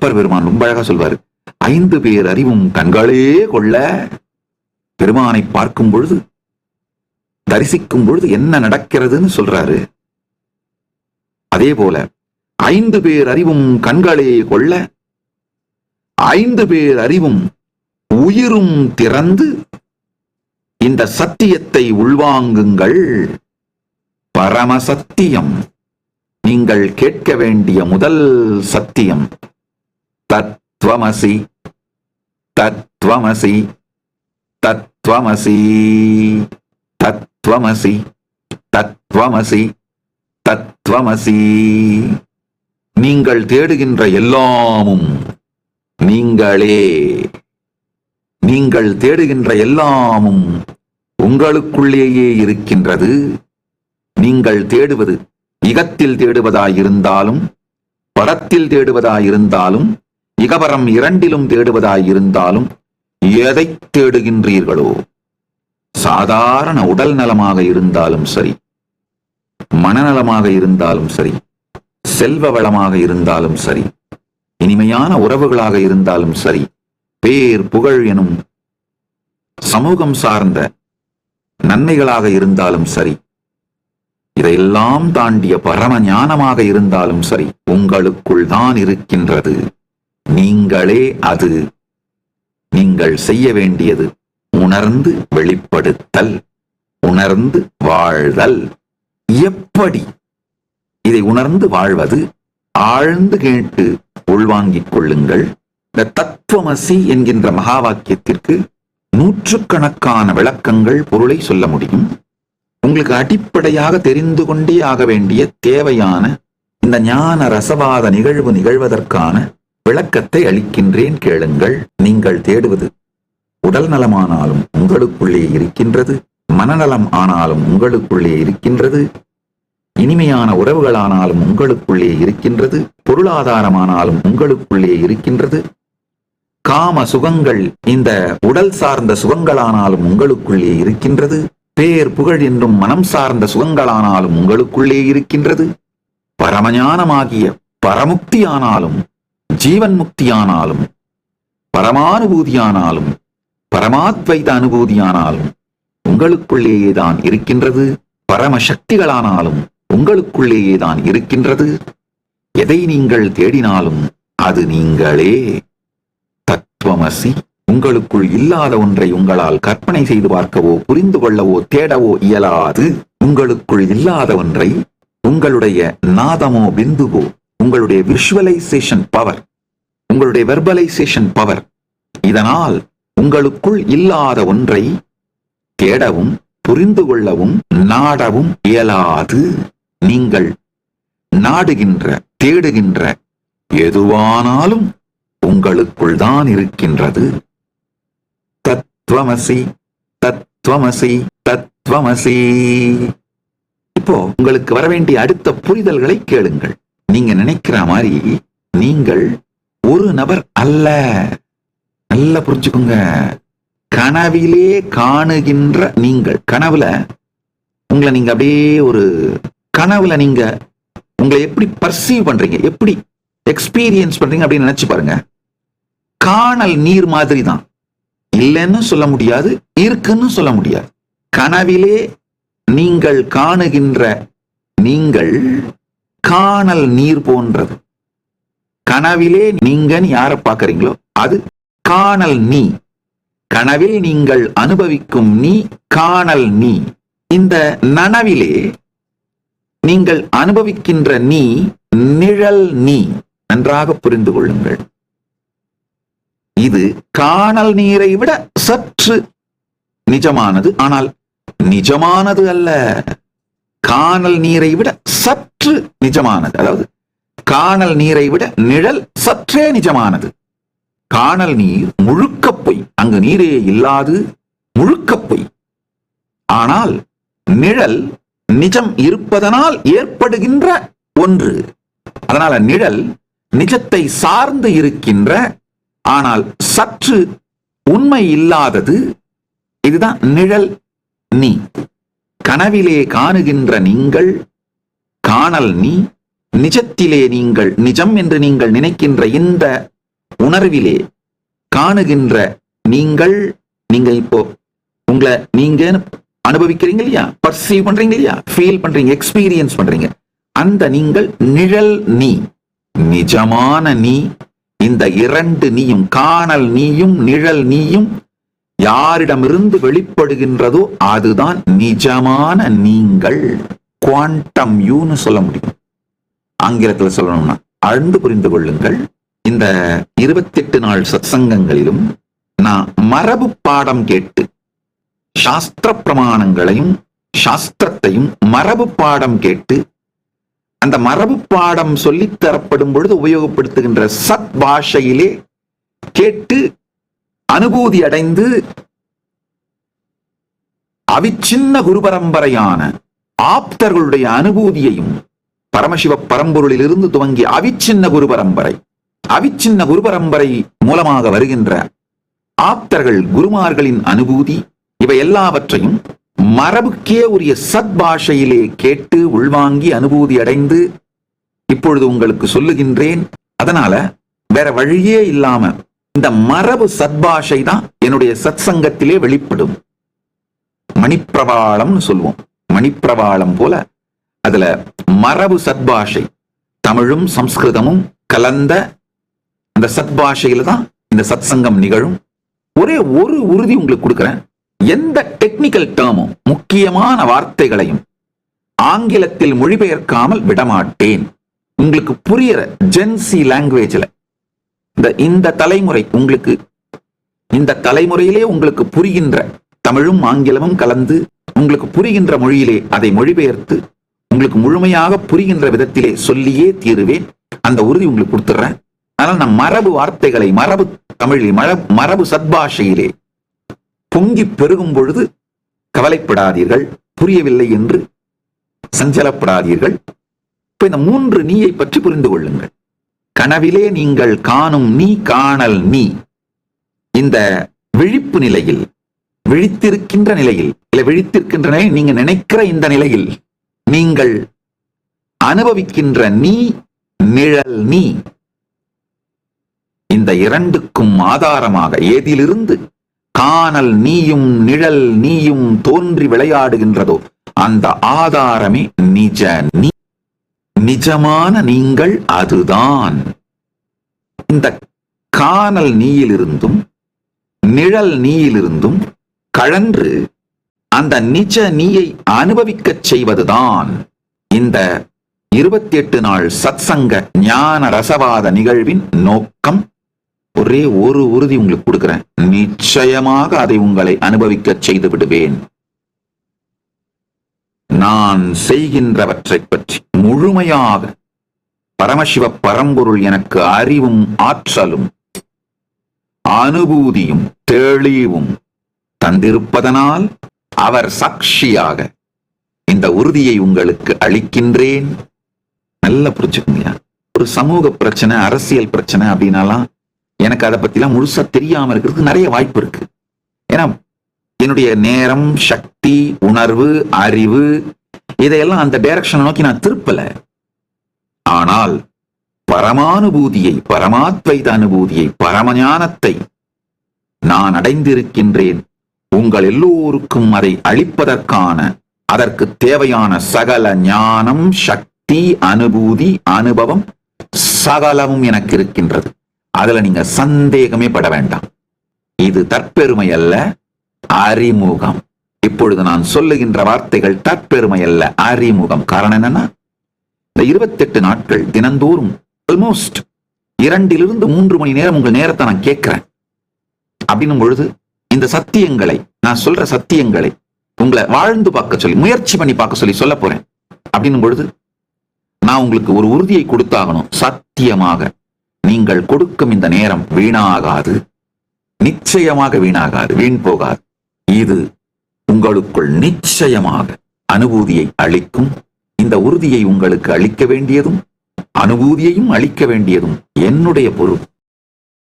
அப்பர் பெருமான் ரொம்ப அழகா சொல்வாரு. ஐந்து பேர் அறிவும் கண்களே கொள்ள பெருமானை பார்க்கும் பொழுது தரிசிக்கும் பொழுது என்ன நடக்கிறதுன்னு சொல்றாரு. அதே போல ஐந்து பேர் அறிவும் கண்களே கொள்ள ஐந்து பேர் அறிவும் உயிரும் திறந்து இந்த சத்தியத்தை உள்வாங்குங்கள். பரம சத்தியம். நீங்கள் கேட்க வேண்டிய முதல் சத்தியம். தத்வமசி தத்வமசி தத்வமசி தத்வமசி தத்வமசி தத்வமசி. நீங்கள் தேடுகின்ற எல்லாமும் நீங்களே. நீங்கள் தேடுகின்ற எல்லாமும் உங்களுக்குள்ளேயே இருக்கின்றது. நீங்கள் தேடுவது இகத்தில் தேடுவதாயிருந்தாலும் படத்தில் தேடுவதாயிருந்தாலும் இகபரம் இரண்டிலும் தேடுவதாயிருந்தாலும் எதை தேடுகின்றீர்களோ? சாதாரண உடல் நலமாக இருந்தாலும் சரி மனநலமாக இருந்தாலும் சரி செல்வ வளமாக இருந்தாலும் சரி இனிமையான உறவுகளாக இருந்தாலும் சரி பேர் புகழ் எனும் சமூகம் சார்ந்த நன்மைகளாக இருந்தாலும் சரி இதையெல்லாம் தாண்டிய பரம ஞானமாக இருந்தாலும் சரி உங்களுக்குள் தான் இருக்கின்றது. நீங்களே அது. நீங்கள் செய்ய வேண்டியது உணர்ந்து வெளிப்படுத்தல் உணர்ந்து வாழ்தல். எப்படி இதை உணர்ந்து வாழ்வது? ஆழ்ந்து கேட்டு உள்வாங்கிக் கொள்ளுங்கள். இந்த தத்துவமசி என்கின்ற மகா வாக்கியத்திற்கு நூற்றுக்கணக்கான விளக்கங்கள் பொருளை சொல்ல முடியும். உங்களுக்கு அடிப்படையாக தெரிந்து கொண்டே ஆக வேண்டிய தேவையான இந்த ஞான ரசவாத நிகழ்வு நிகழ்வதற்கான விளக்கத்தை அளிக்கின்றேன் கேளுங்கள். நீங்கள் தேடுவது உடல் நலமானாலும் உங்களுக்குள்ளே இருக்கின்றது மனநலம் ஆனாலும் உங்களுக்குள்ளே இருக்கின்றது இனிமையான உறவுகளானாலும் உங்களுக்குள்ளே இருக்கின்றது பொருளாதாரமானாலும் உங்களுக்குள்ளே இருக்கின்றது காம சுகங்கள் இந்த உடல் சார்ந்த சுகங்களானாலும் உங்களுக்குள்ளே இருக்கின்றது பேர் புகழ் என்றும் மனம் சார்ந்த சுகங்களானாலும் உங்களுக்குள்ளே இருக்கின்றது பரமஞானமாகிய பரமுக்தியானாலும் ஜீவன் முக்தியானாலும் பரமானுபூதியானாலும் பரமாத்வைத அனுபூதியானாலும் உங்களுக்குள்ளேயே தான் இருக்கின்றது. பரம சக்திகளானாலும் உங்களுக்குள்ளேயே தான் இருக்கின்றது. எதை நீங்கள் தேடினாலும் அது நீங்களே. தத்துவமசி உங்களுக்குள் இல்லாத ஒன்றை உங்களால் கற்பனை செய்து பார்க்கவோ புரிந்து கொள்ளவோ தேடவோ இயலாது. உங்களுக்குள் இல்லாத ஒன்றை உங்களுடைய நாதமோ பிந்துவோ உங்களுடைய விஷுவலைசேஷன் பவர் உங்களுடைய வெர்பலைசேஷன் பவர் இதனால் உங்களுக்குள் இல்லாத ஒன்றை தேடவும் புரிந்து கொள்ளவும் நாடவும் இயலாது. நீங்கள் நாடுகின்ற தேடுகின்ற எதுவானாலும் உங்களுக்குள் தான் இருக்கின்றது. தத்துவமசி தத்துவமசி தத்வமசி. இப்போ உங்களுக்கு வர வேண்டிய அடுத்த புரிதல்களை கேளுங்கள். நீங்க நினைக்கிற மாதிரி நீங்கள் ஒரு நபர் அல்ல. நல்லா புரிஞ்சுக்கோங்க. கனவிலே காணுகின்ற நீங்கள் கனவுல உங்களை நீங்க அப்படியே ஒரு கனவுல நீங்க உங்களை எப்படி பர்சீவ் பண்றீங்க எப்படி எக்ஸ்பீரியன்ஸ் பண்றீங்க அப்படின்னு நினைச்சு பாருங்க. காணல் நீர் மாதிரி தான். இல்லைன்னு சொல்ல முடியாது இருக்குன்னு சொல்ல முடியாது. கனவிலே நீங்கள் காணுகின்ற நீங்கள் காணல் நீர் போன்றது. கனவிலே நீங்கன்னு யாரை பார்க்கறீங்களோ? அது காணல் நீ. கனவில் நீங்கள் அனுபவிக்கும் நீ காணல் நீ. இந்த நனவிலே நீங்கள் அனுபவிக்கின்ற நீ நிழல் நீ. நன்றாக புரிந்து கொள்ளுங்கள். இது காணல் நீரை விட சற்று நிஜமானது. ஆனால் நிஜமானது அல்ல. காணல் நீரை விட சற்று நிஜமானது. அதாவது காணல் நீரை விட நிழல் சற்றே நிஜமானது. காணல் நீர் முழுக்க பொய் அங்கு நீரே இல்லாது முழுக்க பொய். ஆனால் நிழல் நிஜம் இருப்பதனால் ஏற்படுகின்ற ஒன்று. அதனால நிழல் நிஜத்தை சார்ந்து இருக்கின்ற ஆனால் சற்று உண்மை இல்லாதது. இதுதான் நிழல் நீ கனவிலே காணுகின்ற நீங்கள் காணல் நீ நிஜத்திலே நீங்கள் நிஜம் என்று நீங்கள் நினைக்கின்ற இந்த உணர்விலே காணுகின்ற நீங்கள் நீங்க இப்போ உங்களை நீங்க அனுபவிக்கிறீங்க இல்லையா? பர்சீவ் பண்றீங்க இல்லையா? ஃபீல் பண்றீங்க எக்ஸ்பீரியன்ஸ் பண்றீங்க. அந்த நீங்கள் நிழல் நீ நிஜமான நீ இந்த இரண்டு நீயும் காணல் நீயும் நிழல் நீயும் யாரிடமிருந்து வெளிப்படுகின்றதோ அதுதான் நிஜமான நீங்கள். குவாண்டம் யூன்னு சொல்ல முடியும். ஆங்கிலத்தில் சொல்லணும்னா ஆழ்ந்து புரிந்து கொள்ளுங்கள். இந்த இருபத்தி எட்டு நாள் சத்சங்கங்களிலும் நான் மரபு பாடம் கேட்டு சாஸ்திர பிரமாணங்களையும் சாஸ்திரத்தையும் மரபு பாடம் கேட்டு அந்த மரபு பாடம் சொல்லித் தரப்படும் பொழுது உபயோகப்படுத்துகின்ற சத் பாஷையிலே கேட்டு அனுபூதி அடைந்து அவிச்சின்ன குரு பரம்பரையான ஆப்தர்களுடைய அனுபூதியையும் பரமசிவ பரம்பொருளிலிருந்து துவங்கிய அவிச்சின்ன குரு பரம்பரை அவிச்சின்ன குரு பரம்பரை மூலமாக வருகின்ற ஆப்தர்கள் குருமார்களின் அனுபூதி இவை எல்லாவற்றையும் மரபுக்கே உரிய சத் பாஷையிலே கேட்டு உள்வாங்கி அனுபூதி அடைந்து இப்பொழுது உங்களுக்கு சொல்லுகின்றேன். அதனால வேற வழியே இல்லாம இந்த மரபு சத்பாஷை தான் என்னுடைய சத் சங்கத்திலே வெளிப்படும். மணிப்பிரவாளம்னு சொல்லுவோம். மணிப்பிரவாளம் போல அதுல மரபு சத்பாஷை தமிழும் சம்ஸ்கிருதமும் கலந்த அந்த சத்பாஷையில தான் இந்த சத் சங்கம் நிகழும். ஒரே ஒரு உறுதி உங்களுக்கு கொடுக்கிறேன். எந்த டெக்னிக்கல் டேர்மும் முக்கியமான வார்த்தைகளையும் ஆங்கிலத்தில் மொழிபெயர்க்காமல் விடமாட்டேன். உங்களுக்கு புரியற ஜென்சி லாங்குவேஜ்ல இந்த இந்த தலைமுறை உங்களுக்கு இந்த தலைமுறையிலே உங்களுக்கு புரிகின்ற தமிழும் ஆங்கிலமும் கலந்து உங்களுக்கு புரிகின்ற மொழியிலே அதை மொழிபெயர்த்து உங்களுக்கு முழுமையாக புரிகின்ற விதத்திலே சொல்லியே தீருவேன். அந்த உறுதி உங்களுக்கு கொடுத்துட்றேன் அதனால் நான் மரபு வார்த்தைகளை மரபு தமிழில் மரபு மரபு சத்பாஷையிலே பொங்கி பெருகும் பொழுது கவலைப்படாதீர்கள் புரியவில்லை என்று சஞ்சலப்படாதீர்கள். இப்ப இந்த மூன்று நீயை பற்றி புரிந்து கொள்ளுங்கள். கனவிலே நீங்கள் காணும் நீ காணல் நீ. இந்த விழிப்பு நிலையில் விழித்திருக்கின்ற நிலையில் இல்லை விழித்திருக்கின்ற நிலையில் நீங்க நினைக்கிற இந்த நிலையில் நீங்கள் அனுபவிக்கின்ற நீ நிழல் நீ. இந்த இரண்டுக்கும் ஆதாரமாக ஏதிலிருந்து காணல் நீயும் நிழல் நீயும் தோன்றி விளையாடுகின்றதோ அந்த ஆதாரமே நிஜ நீ. நிஜமான நீங்கள் அதுதான். இந்த காணல் நீயிலிருந்தும் நிழல் நீயிலிருந்தும் கழன்று அந்த நிஜ நீயை அனுபவிக்கச் செய்வதுதான். இந்த இருபத்தி எட்டு நாள் சத்சங்க ஞான ரசவாத நிகழ்வின் நோக்கம். ஒரே ஒரு உறுதி உங்களுக்கு கொடுக்கிறேன். நிச்சயமாக அதை உங்களை அனுபவிக்கச் செய்து விடுவேன். நான் செய்கின்றவற்றைப் பற்றி முழுமையாக பரமசிவ பரம்பொருள் எனக்கு அறிவும் ஆற்றலும் அனுபூதியும் தெளிவும் தந்திருப்பதனால் அவர் சாட்சியாக இந்த உறுதியை உங்களுக்கு அளிக்கின்றேன். நல்ல புரிஞ்சுக்குங்க ஒரு சமூக பிரச்சனை அரசியல் பிரச்சனை அப்படின்னாலாம் எனக்கு அதை பத்திலாம் முழுசா தெரியாம இருக்கிறதுக்கு நிறைய வாய்ப்பு இருக்கு. ஏன்னா என்னுடைய நேரம் சக்தி உணர்வு அறிவு இதையெல்லாம் அந்த டைரக்ஷனை நோக்கி நான் திருப்பல. ஆனால் பரமானுபூதியை பரமாத்வைத அனுபூதியை பரமஞானத்தை நான் அடைந்திருக்கின்றேன். உங்கள் எல்லோருக்கும் அதை அளிப்பதற்கான அதற்கு தேவையான சகல ஞானம் சக்தி அனுபூதி அனுபவம் சகலமும் எனக்கு இருக்கின்றது. அதுல நீங்க சந்தேகமே பட வேண்டாம். இது தற்பெருமை அல்ல. அறிமுகம். இப்பொழுது நான் சொல்லுகின்ற வார்த்தைகள் தற்பெருமை அல்ல அறிமுகம். காரணம் என்னன்னா இந்த இருபத்தெட்டு நாட்கள் தினந்தோறும் ஆல்மோஸ்ட் இரண்டிலிருந்து மூன்று மணி நேரம் உங்கள் நேரத்தை நான் கேட்கிறேன். அப்படின்னும் பொழுது இந்த சத்தியங்களை நான் சொல்ற சத்தியங்களை உங்களை வாழ்ந்து பார்க்க சொல்லி முயற்சி பண்ணி பார்க்க சொல்லி சொல்ல போறேன். அப்படின்னும் பொழுது நான் உங்களுக்கு ஒரு உறுதியை கொடுத்தாகணும். சத்தியமாக நீங்கள் கொடுக்கும் இந்த நேரம் வீணாகாது. நிச்சயமாக வீணாகாது வீண் போகாது. இது உங்களுக்குள் நிச்சயமாக அனுபூதியை அளிக்கும். இந்த உறுதியை உங்களுக்கு அளிக்க வேண்டியதும் அனுபூதியையும் அளிக்க வேண்டியதும் என்னுடைய பொறுப்பு.